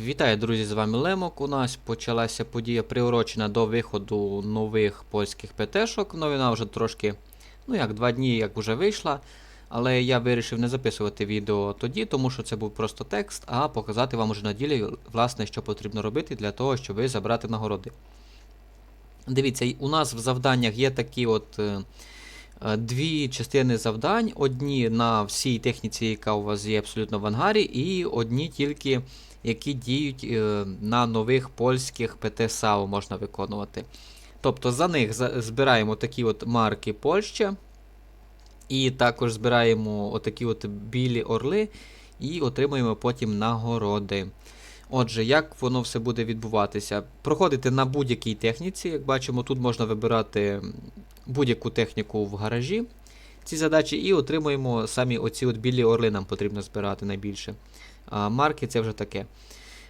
Вітаю, друзі, з вами Лемок. У нас почалася подія приурочена до виходу нових польських ПТ-шок. Новина вже трошки, ну як, два дні як вже вийшла. Але я вирішив не записувати відео тоді, тому що це був просто текст, а показати вам уже на ділі, власне, що потрібно робити для того, щоб ви забрати нагороди. Дивіться, у нас в завданнях є такі от. Е, Дві частини завдань: одні на всій техніці, яка у вас є абсолютно в ангарі, і одні тільки які діють е, на нових польських ПТ-САУ можна виконувати. Тобто за них збираємо такі от марки Польща, і також збираємо отакі от білі орли і отримуємо потім нагороди. Отже, як воно все буде відбуватися? Проходити на будь-якій техніці. Як бачимо, тут можна вибирати будь-яку техніку в гаражі. Ці задачі, і отримуємо самі оці от білі орли, нам потрібно збирати найбільше. А, марки це вже таке.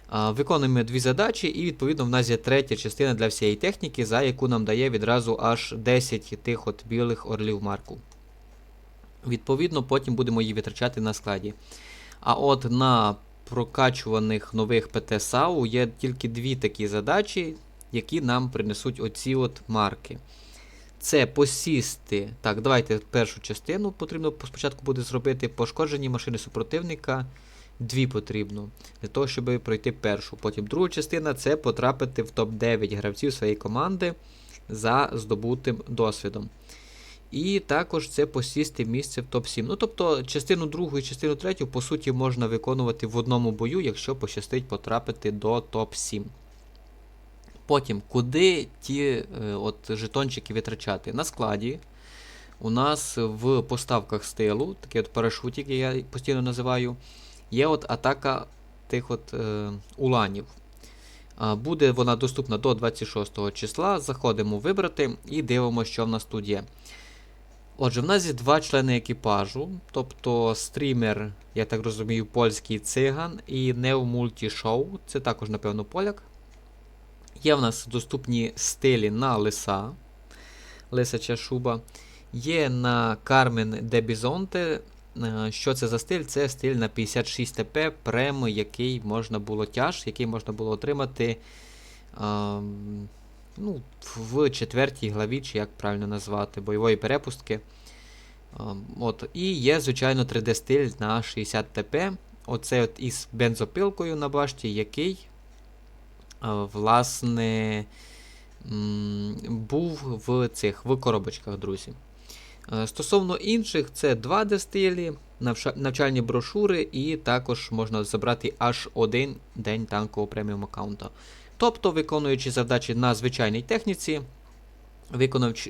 А, виконуємо дві задачі, і відповідно в нас є третя частина для всієї техніки, за яку нам дає відразу аж 10 тих от білих орлів марку. Відповідно, потім будемо її витрачати на складі. А от на прокачуваних нових ПТ-САУ є тільки дві такі задачі, які нам принесуть оці от марки. Це посісти. Так, давайте першу частину потрібно спочатку буде зробити пошкоджені машини супротивника. Дві потрібно для того, щоб пройти першу. Потім друга частина це потрапити в топ-9 гравців своєї команди за здобутим досвідом. І також це посісти місце в топ-7. Ну, тобто, частину другу і частину третю, по суті, можна виконувати в одному бою, якщо пощастить потрапити до топ-7. Потім, куди ті е, от, жетончики витрачати? На складі. У нас в поставках стилу, такий от парашут, який я постійно називаю, є от атака тих от е, уланів. Буде вона доступна до 26 числа. Заходимо вибрати і дивимося, що в нас тут є. Отже, в нас є два члени екіпажу, тобто стрімер, я так розумію, польський циган і Neo Multi це також, напевно, поляк. Є в нас доступні стилі на лиса, лисача шуба. Є на Carmen de Bisonte. Е, Що це за стиль? Це стиль на 56 ТП, прем, який можна було тяж, який можна було отримати ем, ну, в четвертій главі, чи як правильно назвати, бойової перепустки. Ем, От. І є, звичайно, 3D-стиль на 60 ТП. Оце от із бензопилкою на башті, який, власне, був в цих в коробочках, друзі. Е, Стосовно інших, це 2D стилі, навчальні брошури, і також можна забрати аж один день танкового преміум аккаунта. Тобто, виконуючи задачі на звичайній техніці,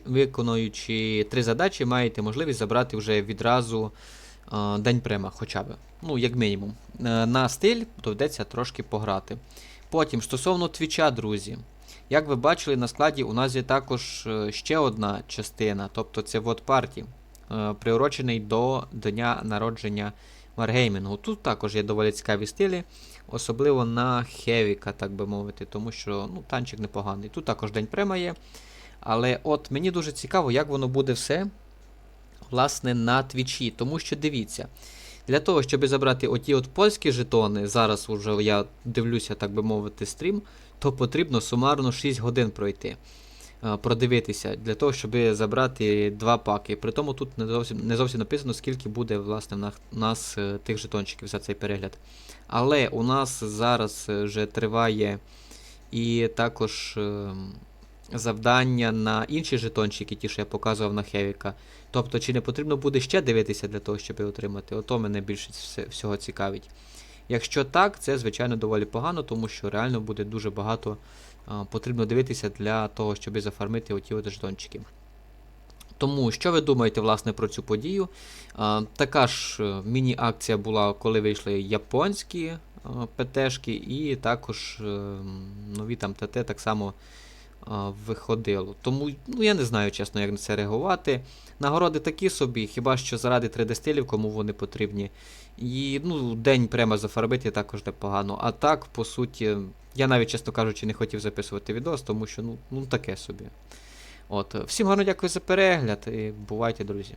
виконуючи, три задачі, маєте можливість забрати вже відразу е, день према, хоча б. Ну, як мінімум. Е, на стиль доведеться трошки пограти. Потім, стосовно твіча, друзі. Як ви бачили, на складі у нас є також е, ще одна частина, тобто це вот парті, е, приурочений до дня народження Wargaming. Тут також є доволі цікаві стилі, особливо на Хевіка, так би мовити, тому що ну, танчик непоганий. Тут також день према є. Але от мені дуже цікаво, як воно буде все власне на твічі. Тому що дивіться, для того, щоб забрати оті от польські жетони, зараз уже я дивлюся, так би мовити, стрім, то потрібно сумарно 6 годин пройти. е, Продивитися для того, щоб забрати два паки. При тому тут не зовсім, не зовсім написано, скільки буде власне в нас, е, тих жетончиків за цей перегляд. Але у нас зараз е, вже триває і також ем, завдання на інші жетончики, ті, що я показував на Хевіка. Тобто, чи не потрібно буде ще дивитися для того, щоб отримати? Ото мене більше всього цікавить. Якщо так, це звичайно доволі погано, тому що реально буде дуже багато а, потрібно дивитися для того, щоб зафармити оті от жетончики. Тому, що ви думаєте власне про цю подію? А, така ж е, міні-акція була, коли вийшли японські ПТшки, і також е, нові там ТТ так само виходило. Тому ну, я не знаю, чесно, як на це реагувати. Нагороди такі собі, хіба що заради 3D-стилів, кому вони потрібні. І ну, день прямо зафарбити також непогано. А так, по суті, я навіть, чесно кажучи, не хотів записувати відео, тому що ну, ну таке собі. От. Всім гарно дякую за перегляд і бувайте, друзі.